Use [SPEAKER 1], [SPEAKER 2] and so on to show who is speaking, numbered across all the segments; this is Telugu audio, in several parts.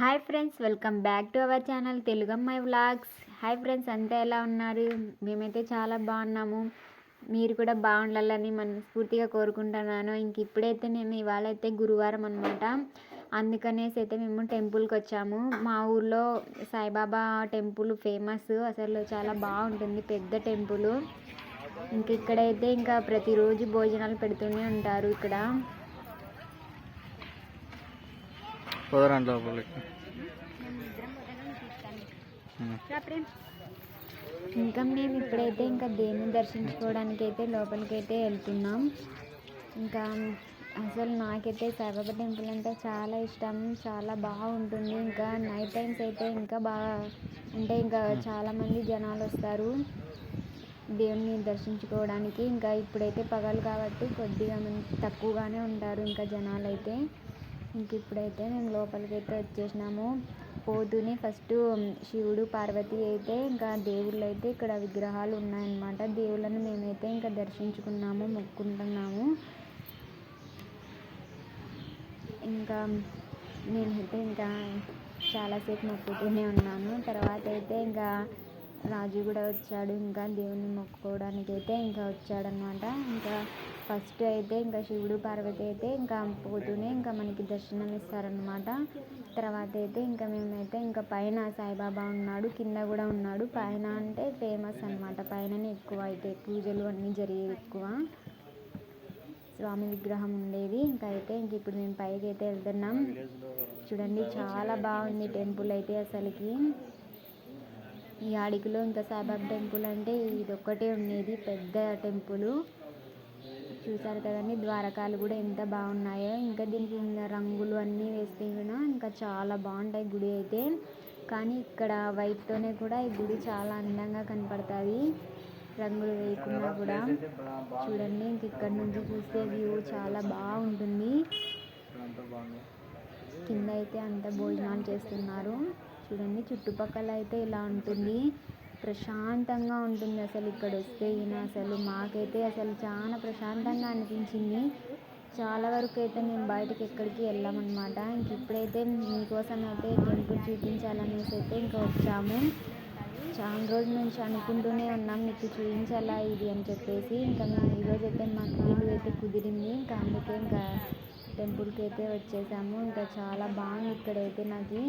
[SPEAKER 1] Hi friends welcome back to our channel Telugammayi vlogs hi friends అంతా ఎలా ఉన్నారు? మేమైతే చాలా బాగున్నాము. మీరు కూడా బాగుండాలని మనస్ఫూర్తిగా కోరుకుంటున్నాను. ఇంక ఇప్పుడైతే మేము ఇవాళ అయితే గురువారం అనమాట అందుకనేసి అయితే మేము టెంపుల్కి వచ్చాము. మా ఊర్లో సాయిబాబా టెంపుల్ ఫేమస్ అసలు చాలా బాగుంటుంది. పెద్ద టెంపుల్ ఇంక ఇక్కడైతే ఇంకా ప్రతిరోజు భోజనాలు పెడుతూనే ఉంటారు ఇక్కడ.
[SPEAKER 2] పోదరండి లోపలికి.
[SPEAKER 1] ఇంకా మేము ఇప్పుడైతే ఇంకా దేవుని దర్శించుకోవడానికి అయితే లోపలికి అయితే వెళ్తున్నాం. ఇంకా అసలు నాకైతే సాయిబాబా టెంపుల్ అంటే చాలా ఇష్టం. చాలా బాగుంటుంది. ఇంకా నైట్ టైమ్స్ అయితే ఇంకా బాగా అంటే ఇంకా చాలామంది జనాలు వస్తారు దేవుని దర్శించుకోవడానికి. ఇంకా ఇప్పుడైతే పగలు కాబట్టి కొద్దిగా తక్కువగానే ఉంటారు ఇంకా జనాలు అయితే ఇంక ఇప్పుడైతే మేము లోపలికి అయితే వచ్చేసినాము. పోతుని ఫస్ట్ శివుడు పార్వతి అయితే ఇంకా దేవుళ్ళు అయితే ఇక్కడ విగ్రహాలు ఉన్నాయన్నమాట. దేవుళ్ళని మేమైతే ఇంకా దర్శించుకున్నాము మొక్కుంటున్నాము. ఇంకా నేనైతే ఇంకా చాలాసేపు మొక్కుతూనే ఉన్నాను. తర్వాత అయితే ఇంకా రాజు కూడా వచ్చాడు. ఇంకా దేవుని మొక్కుకోవడానికి అయితే ఇంకా వచ్చాడనమాట ఇంకా ఫస్ట్ అయితే ఇంకా శివుడు పార్వతి అయితే ఇంకా పోతూనే ఇంకా మనకి దర్శనం ఇస్తారనమాట తర్వాత అయితే ఇంకా మేమైతే ఇంకా పైన సాయిబాబా ఉన్నాడు కింద కూడా ఉన్నాడు. పైన అంటే ఫేమస్ అనమాట పైననే ఎక్కువ అయితే పూజలు అన్నీ జరిగేవి ఎక్కువ. స్వామి విగ్రహం ఉండేది. ఇంకా అయితే ఇంక ఇప్పుడు మేము పైకి అయితే వెళ్తున్నాం. చూడండి చాలా బాగుంది టెంపుల్ అయితే అసలుకి. ఈ అడిగిలో ఇంకా సాయిబాబా టెంపుల్ అంటే ఇది ఒక్కటే ఉండేది పెద్ద టెంపుల్. చూసారు కదండి ద్వారకాలు కూడా ఎంత బాగున్నాయో. ఇంకా దీనికి రంగులు అన్నీ వేస్తే కూడా ఇంకా చాలా బాగుంటాయి గుడి అయితే. కానీ ఇక్కడ వైట్తోనే కూడా ఈ గుడి చాలా అందంగా కనపడుతుంది. రంగులు వేయకుండా కూడా. చూడండి ఇంక ఇక్కడ నుంచి చూస్తే వ్యూ చాలా బాగుంటుంది. కింద అయితే అంత భోజనాలు చేస్తున్నారు. చూడండి. చుట్టుపక్కల అయితే ఇలా ఉంటుంది. ప్రశాంతంగా ఉంటుంది అసలు ఇక్కడ వస్తే ఈయన అసలు. మాకైతే అసలు చాలా ప్రశాంతంగా అనిపించింది. చాలా వరకు అయితే మేము బయటకి ఎక్కడికి వెళ్ళామన్నమాట. ఇంక ఇప్పుడైతే మీకోసం అయితే టెంపుల్ చూపించాలనేసి అయితే ఇంకా వచ్చాము. చాలా రోజుల నుంచి అనుకుంటూనే ఉన్నాం మీకు చూపించాలా ఇది అని చెప్పేసి. ఇంకా మేము ఈరోజు అయితే మాకు వీలు అయితే కుదిరింది. ఇంకా అందుకే ఇంకా టెంపుల్కి అయితే వచ్చేసాము. ఇంకా చాలా బాగుంది ఇక్కడైతే నాకు.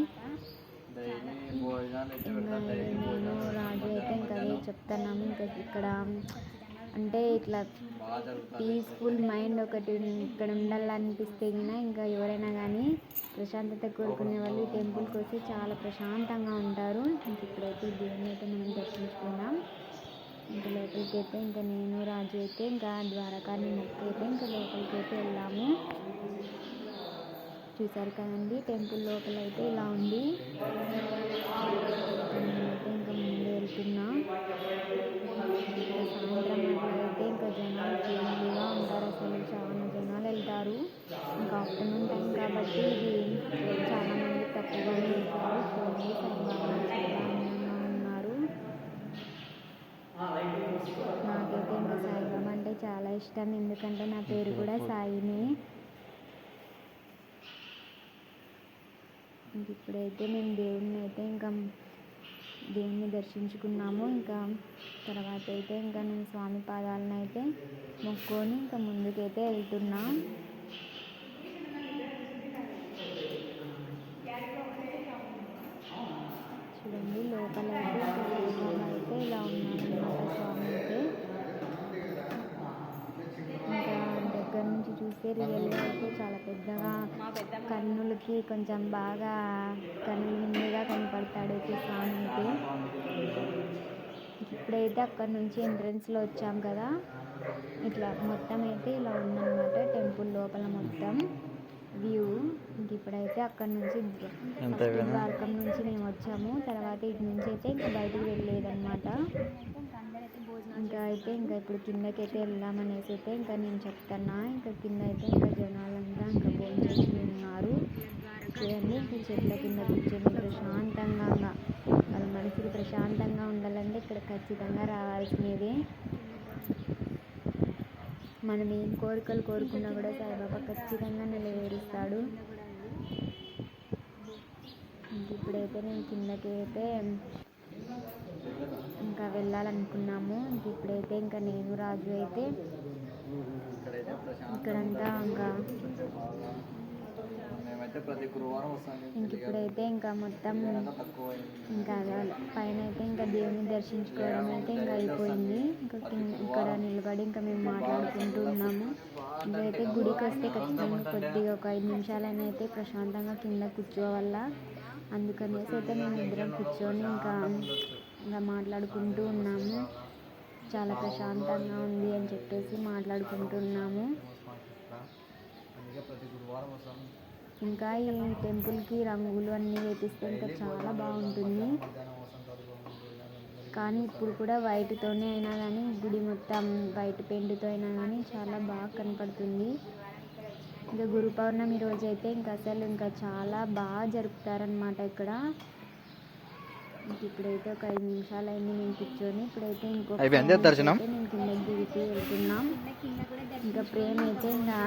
[SPEAKER 1] నేను రాజు అయితే ఇంకా అదే చెప్తున్నాము ఇంకా ఇక్కడ అంటే ఇట్లా పీస్ఫుల్ మైండ్ ఒకటి ఇక్కడ ఉండాలనిపిస్తే కన్నా ఇంకా ఎవరైనా కానీ ప్రశాంతత కోరుకునే వాళ్ళు ఈ టెంపుల్కి వస్తే చాలా ప్రశాంతంగా ఉంటారు. ఇంక ఇప్పుడైతే దేవుని అయితే మనం దర్శించుకుందాం. ఇంకా లోపలికి అయితే ఇంకా నేను రాజు అయితే ఇంకా ద్వారకాన్ని మొక్కి అయితే ఇంకా లోపలికి అయితే వెళ్ళాము. చూసారు కదండి. టెంపుల్ లోపల అయితే ఇలా ఉంది. ఇంకా ముందు వెళ్తున్నా. సాయంత్రం అయితే ఇంకా జనాలు ఫుల్గా ఉంటారు. అసలు చాలా జనాలు వెళ్తారు. ఇంకా ఆఫ్టర్నూన్ టైం కాబట్టి ఇది చాలామంది తక్కువగానే వెళ్తారు చూడండి సాయిబాబా అందంగా ఉన్నారు. నాకైతే ఇంకా సాయిబాబా అంటే చాలా ఇష్టం. ఎందుకంటే నా పేరు కూడా సాయి. ఇంక ఇప్పుడైతే మేము దేవుడిని అయితే ఇంకా దేవుణ్ణి దర్శించుకున్నాము. ఇంకా తర్వాత అయితే ఇంకా నేను స్వామి పాదాలను అయితే మొక్కొని ఇంకా ముందుకైతే వెళ్తున్నా. చూడండి లోపల అయితే ఇంకా ఇలా ఉన్నాను స్వామి అయితే ఇంకా దగ్గర నుంచి చూస్తే రియల్గా అయితే చాలా పెద్దగా కన్నులకి కొంచెం బాగా కన్నుల నిండుగా కనపడతాడు స్వామి అయితే ఇప్పుడైతే అక్కడ నుంచి ఎంట్రన్స్లో వచ్చాం కదా. ఇట్లా మొత్తం అయితే ఇలా ఉందన్నమాట టెంపుల్ లోపల మొత్తం వ్యూ. ఇంక ఇప్పుడైతే అక్కడ నుంచి ద్వారకం నుంచి మేము వచ్చాము. తర్వాత ఇటు నుంచి అయితే ఇంకా బయటికి వెళ్ళలేదన్నమాట. ఇంకా అయితే ఇంకా ఇప్పుడు కిందకి అయితే వెళ్దామనేసి అయితే ఇంకా నేను చెప్తున్నా. ఇంకా కింద అయితే ఇంకా జనాలంతా ఇంకా భోజనం చేసి ఉన్నారు చూడండి ఇంకా చెట్ల కింద కూర్చొని ప్రశాంతంగా వాళ్ళ మనసుకి ప్రశాంతంగా ఉండాలంటే ఇక్కడ ఖచ్చితంగా రావాల్సినది. మనం ఏం కోరికలు కోరుకున్నా కూడా సాయిబాబా ఖచ్చితంగా నెరవేరుస్తాడు. ఇప్పుడైతే నేను కిందకి అయితే వెళ్ళాలనుకున్నాము. ఇంక ఇప్పుడైతే ఇంకా నేను రాజు అయితే
[SPEAKER 2] ఇక్కడైతే
[SPEAKER 1] ఇంకా ఇప్పుడైతే ఇంకా మొత్తం ఇంకా పైన అయితే ఇంకా దేవుని దర్శించుకోవడం అయితే ఇంకా అయిపోయింది. ఇంకా కింద ఇక్కడ నిలబడి ఇంకా మేము మాట్లాడుకుంటూ ఉన్నాము. ఇక్కడైతే గుడికి వస్తే ఖచ్చితంగా కొద్దిగా ఒక ఐదు నిమిషాలైనా అయితే ప్రశాంతంగా కింద కూర్చోవల్ల అందుకనేసి అయితే మేము ఇద్దరం కూర్చొని ఇంకా ఇంకా మాట్లాడుకుంటూ ఉన్నాము. చాలా ప్రశాంతంగా ఉంది అని చెప్పేసి మాట్లాడుకుంటున్నాము ఇంకా ఈ టెంపుల్కి రంగులు అన్నీ వేపిస్తే ఇంకా చాలా బాగుంటుంది. కానీ ఇప్పుడు కూడా వైట్తోనే అయినా కానీ గుడి మొత్తం వైట్ పెయింట్తో అయినా కానీ చాలా బాగా కనపడుతుంది. ఇంకా గురు పౌర్ణమి రోజు అయితే ఇంకా అసలు ఇంకా చాలా బాగా జరుపుతారనమాట ఇక్కడ. ఇప్పుడైతే ఒక ఐదు నిమిషాలు అయింది నేను కూర్చొని ఇప్పుడైతే ఇంకో
[SPEAKER 2] దర్శనం?
[SPEAKER 1] నేను కిందకి దిగుతూ వెళ్తున్నాం. ఇంకా ప్రేమ అయితే ఇంకా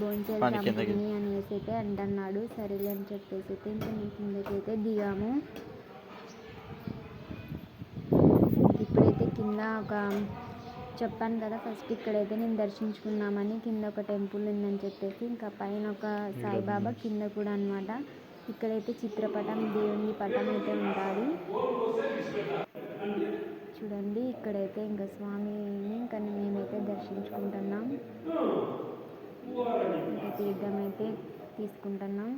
[SPEAKER 1] భోంచేద్దాం
[SPEAKER 2] పని కిందకి.
[SPEAKER 1] తిని అనేసి అయితే అంటున్నాడు. సరేలే అని చెప్పేసి అయితే ఇంకా మేము కిందకి అయితే దిగాము. ఇప్పుడైతే కింద ఒక చెప్పాను కదా ఫస్ట్ ఇక్కడైతే నేను దర్శించుకున్నామని కింద ఒక టెంపుల్ ఉందని చెప్పేసి ఇంకా పైన ఒక సాయిబాబా కింద కూడా అన్నమాట. ఇక్కడైతే చిత్రపటం దేవుని పటం అయితే ఉంటుంది చూడండి ఇక్కడైతే ఇంకా స్వామిని ఇంకా మేమైతే దర్శించుకుంటున్నాం. ఇంకా తీర్థం అయితే తీసుకుంటున్నాం.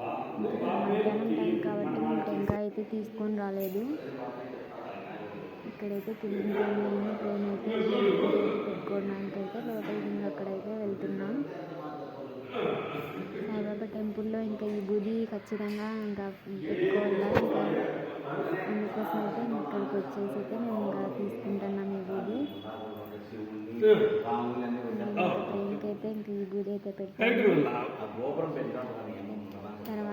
[SPEAKER 1] మధ్యాహ్నం టైం కాబట్టి మేము టెంకాయ అయితే తీసుకొని రాలేదు. ఇక్కడైతే కింద ట్రైన్ అయితే పెట్టుకోవడానికి అయితే లోపలికి ఇంకా అక్కడైతే వెళ్తున్నాం. సాయిబాబా టెంపుల్లో ఇంకా ఈ బుది ఖచ్చితంగా ఇంకా పెట్టుకోవాలా? ఇంకా అందుకోసం అయితే ఇక్కడికి వచ్చేసి అయితే మేము ఇంకా తీసుకుంటున్నాం ఈ బూది ట్రైన్కి అయితే ఇంక ఈ బూది అయితే పెట్టాము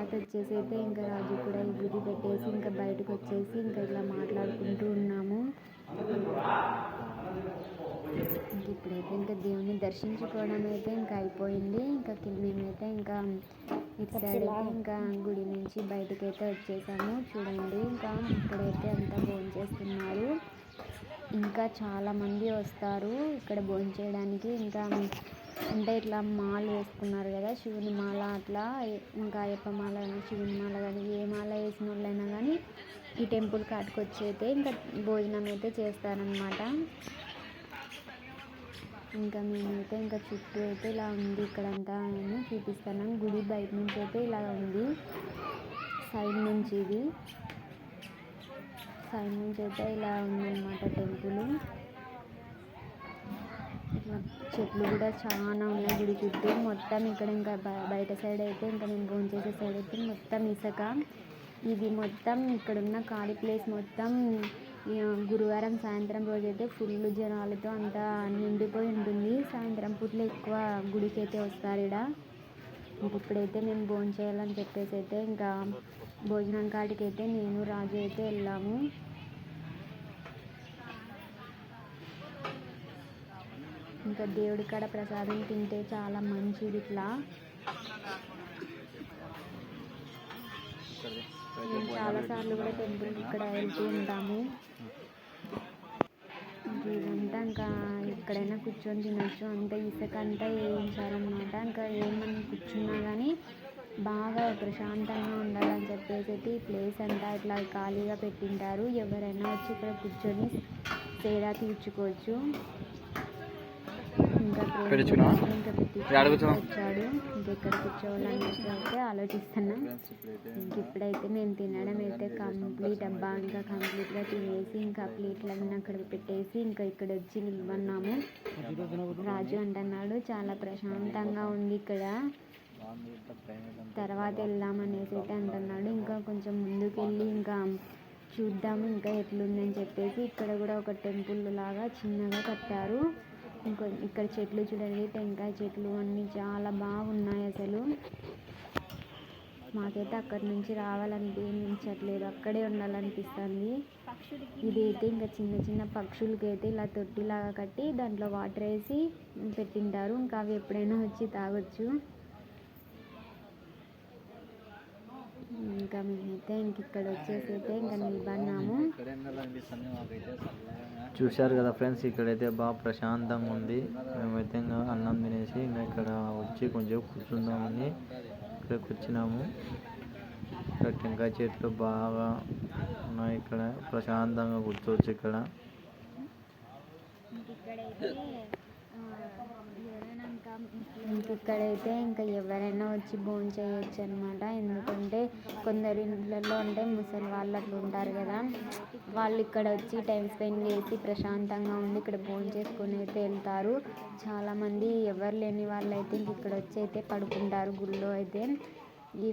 [SPEAKER 1] తర్వాత వచ్చేసి అయితే ఇంకా రాజు కూడా విధి పెట్టేసి ఇంకా బయటకు వచ్చేసి ఇంకా ఇట్లా మాట్లాడుకుంటూ ఉన్నాము. ఇప్పుడైతే ఇంకా దేవుని దర్శించుకోవడం అయితే ఇంకా అయిపోయింది. ఇంకా కింద మేమైతే ఇంకా ఇటు సైడ్ అయితే ఇంకా గుడి నుంచి బయటకు అయితే వచ్చేసాము. చూడండి ఇంకా ఇక్కడైతే అంతా భోంచేస్తున్నారు ఇంకా చాలామంది వస్తారు. ఇక్కడ భోంచేయడానికి ఇంకా అంటే ఇట్లా మాల వేసుకున్నారు కదా శివుని మాల అట్లా ఇంకా అయ్యప్ప మాల కానీ శివుని మాల కానీ ఏ మాల వేసిన వాళ్ళైనా కానీ ఈ టెంపుల్ కాటికి వచ్చి అయితే ఇంకా భోజనం అయితే చేస్తారనమాట ఇంకా మేమైతే ఇంకా చుట్టూ అయితే ఇలా ఉంది ఇక్కడంతా నేను చూపిస్తాను. గుడి బయట నుంచి అయితే ఇలా ఉంది. సైడ్ నుంచి ఇది. సైడ్ నుంచి అయితే ఇలా ఉందన్నమాట టెంపుల్. చెట్లు కూడా చాలా ఉన్నాయి. గుడి చుట్టూ మొత్తం ఇక్కడ ఇంకా బయట సైడ్ అయితే ఇంకా మేము భోంచేసే సైడ్ అయితే మొత్తం ఇసుక. ఇది మొత్తం ఇక్కడున్న ఖాళీ ప్లేస్ మొత్తం గురువారం సాయంత్రం రోజు అయితే ఫుల్ జనాలతో అంతా నిండిపోయి ఉంటుంది. సాయంత్రం పూట్ల ఎక్కువ గుడికి అయితే వస్తారు ఇక్కడ ఇప్పుడైతే మేము భోజనం చేయాలని చెప్పేసి అయితే ఇంకా భోజనం కాటికి అయితే నేను రాజు అయితే వెళ్ళాము. ఇంకా దేవుడి కాడ ప్రసాదం తింటే చాలా మంచిది ఇట్లా. మేము చాలాసార్లు కూడా టెంపుల్ ఇక్కడ వెళ్తూ ఉంటాము. ఇదంతా ఇంకా ఎక్కడైనా కూర్చొని తినొచ్చు. అంత ఇసుక అంతా వేయించారనమాట ఇంకా ఏమని కూర్చున్నా కానీ బాగా ప్రశాంతంగా ఉండాలని చెప్పేసి అయితే ఈ ప్లేస్ అంతా ఇట్లా ఖాళీగా పెట్టింటారు. ఎవరైనా వచ్చి ఇక్కడ కూర్చొని తేడా తీర్చుకోవచ్చు. వచ్చాడు. ఇంకెక్కడ ఆలోచిస్తున్నాం. ఇంక ఇప్పుడైతే మేము తినడం అయితే కంప్లీట్ అబ్బా. ఇంకా కంప్లీట్గా తినేసి ఇంకా ప్లేట్లన్నీ అక్కడ పెట్టేసి ఇంకా ఇక్కడ వచ్చి నిలబడినాము. రాజు అంటున్నాడు చాలా ప్రశాంతంగా ఉంది ఇక్కడ. తర్వాత వెళ్దామనేసి అయితే అంటున్నాడు. ఇంకా కొంచెం ముందుకు వెళ్ళి ఇంకా చూద్దాము ఇంకా ఎట్లుందని చెప్పేసి. ఇక్కడ కూడా ఒక టెంపుల్ లాగా చిన్నగా కట్టారు. ఇంకో ఇక్కడ చెట్లు చూడండి టెంకాయ చెట్లు అన్నీ చాలా బాగున్నాయి అసలు. మాకైతే అక్కడి నుంచి రావాలనిపించట్లేదు అక్కడే ఉండాలనిపిస్తుంది. ఇదైతే ఇంకా చిన్న చిన్న పక్షులకి అయితే ఇలా తొట్టిలాగా కట్టి దాంట్లో వాటర్ వేసి పెట్టింటారు. ఇంకా అవి ఎప్పుడైనా వచ్చి తాగొచ్చు. ఇంకా మేమైతే ఇంక ఇక్కడ వచ్చేసి అయితే ఇంకా నిలబడినాము
[SPEAKER 3] చూశారు కదా ఫ్రెండ్స్ ఇక్కడైతే బాగా ప్రశాంతంగా ఉంది. మేమైతే ఇంకా అన్నం తినేసి ఇంకా ఇక్కడ వచ్చి కొంచెం కూర్చుందామని ఇక్కడ వచ్చినాము ఇక్కడ టెంకాయ చెట్లు బాగా ఉన్నాయి ఇక్కడ ప్రశాంతంగా కూర్చోవచ్చు ఇక్కడ.
[SPEAKER 1] ఇంక ఇక్కడైతే ఇంకా ఎవరైనా వచ్చి భోజనం చేయొచ్చు అనమాట ఎందుకంటే కొందరు ఇండ్లలో అంటే ముసలి వాళ్ళు అట్లా ఉంటారు కదా. వాళ్ళు ఇక్కడ వచ్చి టైం స్పెండ్ చేసి ప్రశాంతంగా ఉండి ఇక్కడ భోజనం చేసుకొని అయితే వెళ్తారు. చాలామంది ఎవరు లేని వాళ్ళు అయితే ఇంక ఇక్కడ వచ్చి అయితే పడుకుంటారు గుళ్ళో అయితే. ఈ